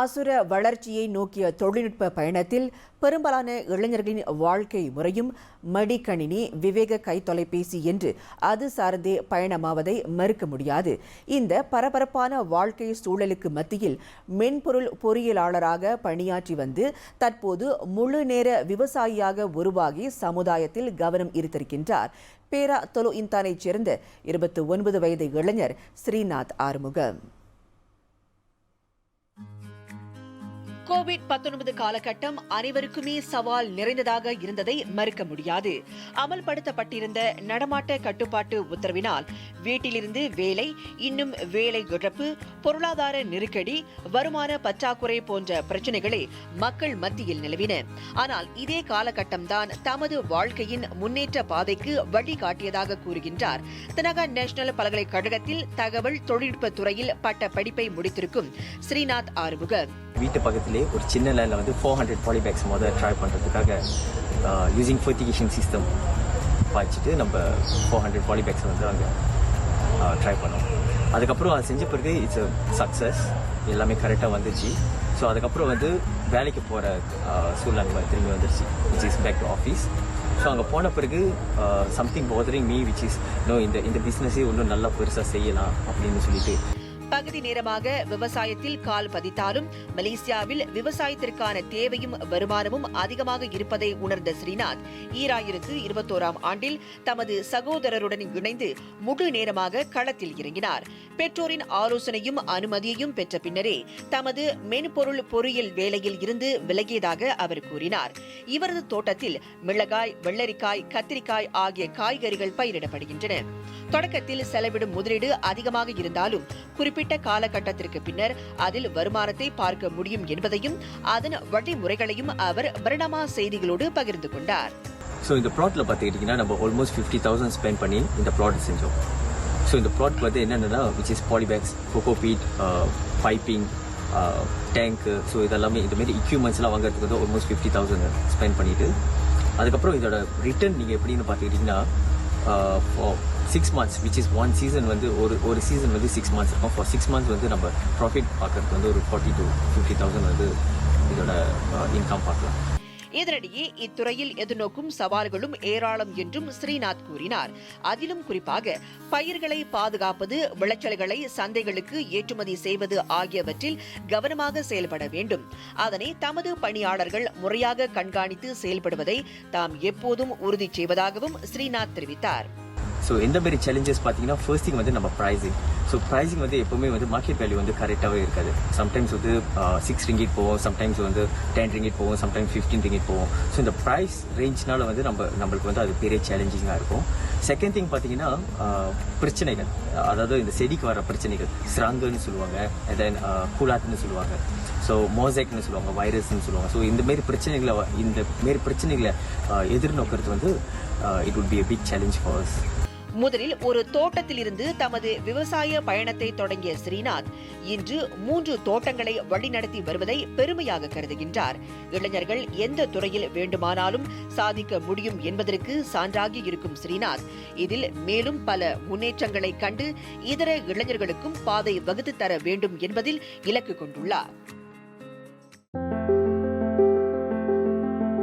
அசுர வளர்ச்சியை நோக்கிய தொழில்நுட்ப பயணத்தில் பெரும்பாலான இளைஞர்களின் வாழ்க்கை முறையும் மடிக்கணினி விவேக கைத்தொலைபேசி என்று அது சார்ந்தே பயணமாவதை மறுக்க முடியாது. இந்த பரபரப்பான வாழ்க்கை சூழலுக்கு மத்தியில் மென்பொருள் பொறியியலாளராக பணியாற்றி வந்து தற்போது முழு நேர விவசாயியாக உருவாகி சமுதாயத்தில் கவனம் ஈர்த்திருக்கின்றார். பேரா தொலு இந்தானைச் சேர்ந்த இருபத்தி ஒன்பது வயது இளைஞர் ஸ்ரீநாத் ஆறுமுகம். கோவிட் பத்தொன்பது காலகட்டம் அனைவருக்குமே சவால் நிறைந்ததாக இருந்ததை மறுக்க முடியாது. அமல்படுத்தப்பட்டிருந்த நடமாட்ட கட்டுப்பாட்டு உத்தரவினால் வீட்டிலிருந்து வேலை இன்னும் வேலை இழப்பு பொருளாதார நெருக்கடி வருமான பற்றாக்குறை போன்ற பிரச்சனைகளே மக்கள் மத்தியில் நிலவின. ஆனால் இதே காலகட்டம்தான் தமது வாழ்க்கையின் முன்னேற்ற பாதைக்கு வழிகாட்டியதாக கூறுகின்றார். தனகா நேஷனல் பல்கலைக்கழகத்தில் தகவல் தொழில்நுட்ப துறையில் பட்ட படிப்பை முடித்திருக்கும் ஸ்ரீநாத் ஆறுமுகம் வீட்டு பக்கத்திலே ஒரு சின்ன லேண்டில் வந்து ஃபோர் ஹண்ட்ரட் பாலிபேக்ஸ் மொதல் ட்ரை பண்ணுறதுக்காக யூஸிங் ஃபர்டிகேஷன் சிஸ்டம் பாய்ச்சிட்டு நம்ம ஃபோர் ஹண்ட்ரட் பாலிபேக்ஸ் வந்து அங்கே ட்ரை uh, பண்ணோம். அதுக்கப்புறம் அது செஞ்ச பிறகு இட்ஸ் சக்ஸஸ் எல்லாமே கரெக்டாக வந்துச்சு. ஸோ அதுக்கப்புறம் வந்து வேலைக்கு போகிற uh, சூழ்நிலை திரும்பி வந்துருச்சு which is back to office so அங்கே போன பிறகு something bothering me which is no இந்த இந்த பிஸ்னஸே இன்னும் நல்லா பெருசாக செய்யலாம் அப்படின்னு சொல்லிட்டு பகுதி நேரமாக விவசாயத்தில் கால் பதித்தாலும் மலேசியாவில் விவசாயத்திற்கான தேவையும் வருமானமும் அதிகமாக இருப்பதை உணர்ந்த ஸ்ரீநாத் ஈராயிரத்து இருபத்தோராம் ஆண்டில் தமது சகோதரருடன் இணைந்து முழு நேரமாக களத்தில் இறங்கினார். பெற்றோரின் ஆலோசனையும் அனுமதியையும் பெற்ற பின்னரே தமது மென்பொருள் பொறியியல் வேலையில் இருந்து விலகியதாக அவர் கூறினார். இவரது தோட்டத்தில் மிளகாய் வெள்ளரிக்காய் கத்திரிக்காய் ஆகிய காய்கறிகள் பயிரிடப்படுகின்றன. தொடக்கத்தில் செலவிடும் முதலீடு அதிகமாக இருந்தாலும் குறிப்பிட்ட காலகட்டத்திற்கு பின்னர் அதில் வருமானத்தை பார்க்க முடியும் என்பதையும் அதன் வழிமுறைகளையும் அவர் பரிணாமா செய்திகளோடு பகிர்ந்து கொண்டார். ஸோ இந்த ப்ளாட்டில் பார்த்துக்கிட்டிங்கன்னா நம்ம ஆல்மோஸ்ட் ஃபிஃப்டி தௌசண்ட் ஸ்பெண்ட் பண்ணி இந்த ப்ளாட் செஞ்சோம். ஸோ இந்த ப்ளாட் வந்து என்னென்னா which is polybags cocopeat piping tank so இதெல்லாமே இந்த மாதிரி எக்யூப்மெண்ட்ஸ்லாம் வாங்குறதுக்கு வந்து ஆல்மோஸ்ட் ஃபிஃப்டி தௌசண்ட் ஸ்பெண்ட் பண்ணிட்டு அதுக்கப்புறம் இதோட ரிட்டர்ன் நீங்கள் எப்படின்னு பார்த்துக்கிட்டிங்கன்னா six months which is one season வந்து ஒரு ஒரு சீசன் வந்து சிக்ஸ் மந்த்ஸ் இருக்கும் ஃபார் சிக்ஸ் மந்த்ஸ் வந்து நம்ம ப்ராஃபிட் பார்க்கறதுக்கு வந்து ஒரு ஃபார்ட்டி டு ஃபிஃப்டி தௌசண்ட் வந்து இதோட uh, இன்கம் பார்க்கலாம். இதனிடையே இத்துறையில் எதிர்நோக்கும் சவால்களும் ஏராளம் என்றும் ஸ்ரீநாத் கூறினார். அதிலும் குறிப்பாக பயிர்களை பாதுகாப்பது விளைச்சல்களை சந்தைகளுக்கு ஏற்றுமதி செய்வது ஆகியவற்றில் கவனமாக செயல்பட வேண்டும். அதனை தமது பணியாளர்கள் முறையாக கண்காணித்து செயல்படுவதை தாம் எப்போதும் உறுதி செய்வதாகவும் ஸ்ரீநாத் தெரிவித்தார். ஸோ எந்த மாதிரி சேலஞ்சஸ் பார்த்தீங்கன்னா ஃபர்ஸ்ட் திங் வந்து நம்ம ப்ரைஸிங் ஸோ ப்ரைஸிங் வந்து எப்போவுமே வந்து மார்க்கெட் வேல்யூ வந்து கரெக்டாகவே இருக்காது. சம்டைம்ஸ் வந்து சிக்ஸ் ரிங்கிட் போவோம் சம்டைம்ஸ் வந்து டென் ரிங்கிட் போவோம் சம்டைம்ஸ் ஃபிஃப்டீன் ரிங்கிட் போவோம் ஸோ இந்த ப்ரைஸ் ரேஞ்ச்னால வந்து நம்ம நம்மளுக்கு வந்து அது பெரிய சேலஞ்சிங்காக இருக்கும். செகண்ட் திங் பார்த்தீங்கன்னா பிரச்சனைகள். அதாவது இந்த செடிக்கு வர பிரச்சனைகள். ஸ்ராங்குன்னு சொல்லுவாங்க. தென் கூலாட்னு சொல்லுவாங்க. ஸோ மோசைக்னு சொல்லுவாங்க வைரஸ்னு சொல்லுவாங்க. ஸோ இந்த மாரி பிரச்சனைகளை இந்த மாரி பிரச்சனைகளை எதிர்நோக்கிறது வந்து it would be a big challenge for முதலில் ஒரு தோட்டத்திலிருந்து தமது விவசாய பயணத்தை தொடங்கிய ஸ்ரீநாத் இன்று மூன்று தோட்டங்களை வழிநடத்தி வருவதை பெருமையாக கருதுகின்றார். இளைஞர்கள் எந்த துறையில் வேண்டுமானாலும் சாதிக்க முடியும் என்பதற்கு சான்றாகி இருக்கும் ஸ்ரீநாத். இதில் மேலும் பல முன்னேற்றங்களை கண்டு இதர இளைஞர்களுக்கும் பாதை வகுத்து தர வேண்டும் என்பதில் இலக்கு கொண்டுள்ளார்.